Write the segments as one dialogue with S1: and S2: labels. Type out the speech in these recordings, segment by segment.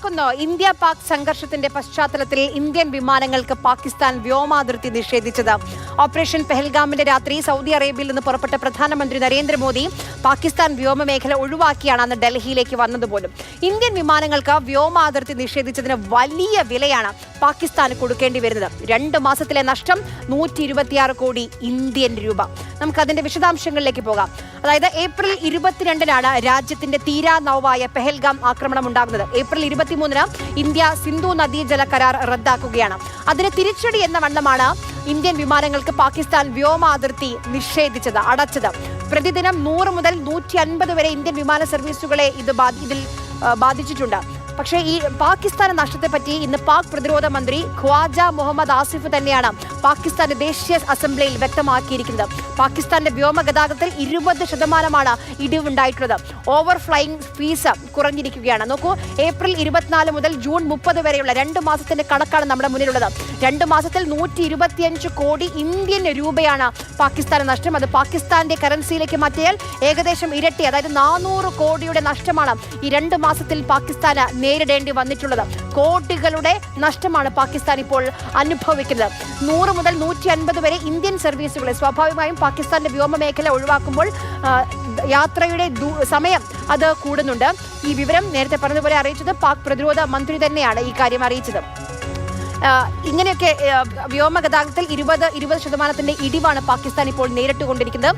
S1: ഷോക്കൊന്ന് India Pak സംഘർഷത്തിന്റെ പശ്ചാത്തലത്തിൽ Indian വിമാനങ്ങൾക്ക് പാകിസ്ഥാൻ വ്യോമാതിർത്തി നിഷേധിച്ചത്. ഓപ്പറേഷൻ പെഹൽഗാമിന്റെ രാത്രി സൗദി അറേബ്യയിൽ നിന്ന് പുറപ്പെട്ട പ്രധാനമന്ത്രി നരേന്ദ്രമോദി പാകിസ്ഥാൻ വ്യോമ മേഖല ഒഴിവാക്കിയാണ് അന്ന് ഡൽഹിയിലേക്ക് വന്നതുപോലും. ഇന്ത്യൻ വിമാനങ്ങൾക്ക് വ്യോമാതിർത്തി നിഷേധിച്ചതിന് വലിയ വിലയാണ് പാകിസ്ഥാന് കൊടുക്കേണ്ടി വരുന്നത്. രണ്ട് മാസത്തിലെ നഷ്ടം നൂറ്റി കോടി ഇന്ത്യൻ രൂപ. നമുക്ക് അതിന്റെ വിശദാംശങ്ങളിലേക്ക് പോകാം. അതായത് ഏപ്രിൽ ഇരുപത്തിരണ്ടിനാണ് രാജ്യത്തിന്റെ തീരാ നൗവായ പെഹൽഗാം ആക്രമണം ഉണ്ടാകുന്നത്. ഏപ്രിൽ ഇരുപത്തിമൂന്നിന് ഇന്ത്യ സിന്ധു നദീജല കരാർ റദ്ദാക്കുകയാണ്. അതിന് തിരിച്ചടി എന്ന വണ്ണമാണ് ഇന്ത്യൻ വിമാനങ്ങൾക്ക് പാകിസ്ഥാൻ വ്യോമാതിർത്തി നിഷേധിച്ചത് അടച്ചത്. പ്രതിദിനം നൂറ് മുതൽ നൂറ്റി അൻപത് വരെ ഇന്ത്യൻ വിമാന സർവീസുകളെ ഇത് ഇതിൽ ബാധിച്ചിട്ടുണ്ട്. പക്ഷേ ഈ പാകിസ്ഥാൻ നഷ്ടത്തെപ്പറ്റി ഇന്ന് പാക് പ്രതിരോധ മന്ത്രി ഖ്വാജ മുഹമ്മദ് ആസിഫ് തന്നെയാണ് പാകിസ്ഥാന്റെ ദേശീയ അസംബ്ലിയിൽ വ്യക്തമാക്കിയിരിക്കുന്നത്. പാകിസ്ഥാന്റെ വ്യോമഗതാഗതത്തിൽ ഇരുപത് ശതമാനമാണ് ഇടിവുണ്ടായിട്ടുള്ളത്. ഓവർ ഫ്ലൈയിങ് ഫീസ് കുറഞ്ഞിരിക്കുകയാണ്. നോക്കൂ ഏപ്രിൽ ഇരുപത്തിനാല് മുതൽ ജൂൺ മുപ്പത് വരെയുള്ള രണ്ട് മാസത്തിന്റെ കണക്കാണ് നമ്മുടെ മുന്നിലുള്ളത്. രണ്ട് മാസത്തിൽ നൂറ്റി ഇരുപത്തിയഞ്ച് കോടി ഇന്ത്യൻ രൂപയാണ് പാകിസ്ഥാന് നഷ്ടം. അത് പാകിസ്ഥാന്റെ കറൻസിയിലേക്ക് മാറ്റിയാൽ ഏകദേശം ഇരട്ടി അതായത് നാനൂറ് കോടിയുടെ നഷ്ടമാണ് ഈ രണ്ട് മാസത്തിൽ പാകിസ്ഥാന് നേരിടേണ്ടി വന്നിട്ടുള്ളത്. കോടികളുടെ നഷ്ടമാണ് പാകിസ്ഥാൻ ഇപ്പോൾ അനുഭവിക്കുന്നത്. നൂറ് മുതൽ നൂറ്റി അൻപത് വരെ ഇന്ത്യൻ സർവീസുകളെ സ്വാഭാവികമായും പാകിസ്ഥാന്റെ വ്യോമ മേഖല ഒഴിവാക്കുമ്പോൾ യാത്രയുടെ സമയം അത് കൂടുന്നുണ്ട്. ഈ വിവരം നേരത്തെ പറഞ്ഞതുപോലെ അറിയിച്ചത് പാക് പ്രതിരോധ മന്ത്രി തന്നെയാണ് ഈ കാര്യം അറിയിച്ചത്. ഇങ്ങനെയൊക്കെ വ്യോമ വ്യോമഗതാഗതത്തിൽ ഇരുപത് ഇരുപത് ശതമാനത്തിന്റെ ഇടിവാണ് പാകിസ്ഥാൻ ഇപ്പോൾ നേരിട്ടുകൊണ്ടിരിക്കുന്നത്.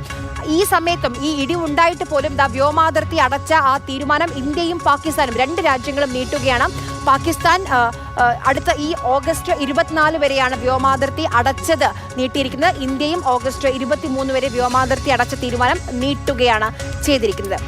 S1: ഈ സമയത്തും ഈ ഇടിവുണ്ടായിട്ട് പോലും വ്യോമാതിർത്തി അടച്ച ആ തീരുമാനം ഇന്ത്യയും പാകിസ്ഥാനും രണ്ട് രാജ്യങ്ങളും നീട്ടുകയാണ്. പാകിസ്ഥാൻ അടുത്ത ഈ ഓഗസ്റ്റ് ഇരുപത്തിനാല് വരെയാണ് വ്യോമാതിർത്തി അടച്ചത് നീട്ടിയിരിക്കുന്നത്. ഇന്ത്യയും ഓഗസ്റ്റ് ഇരുപത്തിമൂന്ന് വരെ വ്യോമാതിർത്തി അടച്ച തീരുമാനം നീട്ടുകയാണ് ചെയ്തിരിക്കുന്നത്.